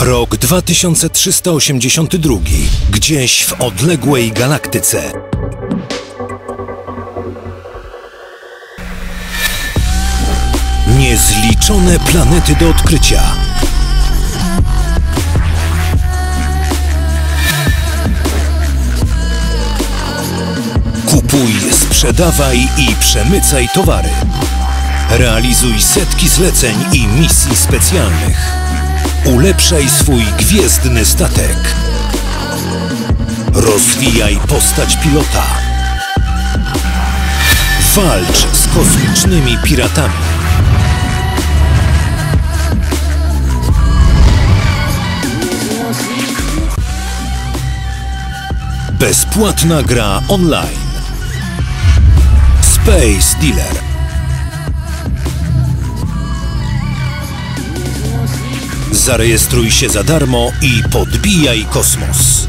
Rok 2382. Gdzieś w odległej galaktyce. Niezliczone planety do odkrycia. Kupuj, sprzedawaj i przemycaj towary. Realizuj setki zleceń i misji specjalnych. Ulepszaj swój gwiezdny statek. Rozwijaj postać pilota. Walcz z kosmicznymi piratami. Bezpłatna gra online. Space Dealer. Zarejestruj się za darmo i podbijaj kosmos.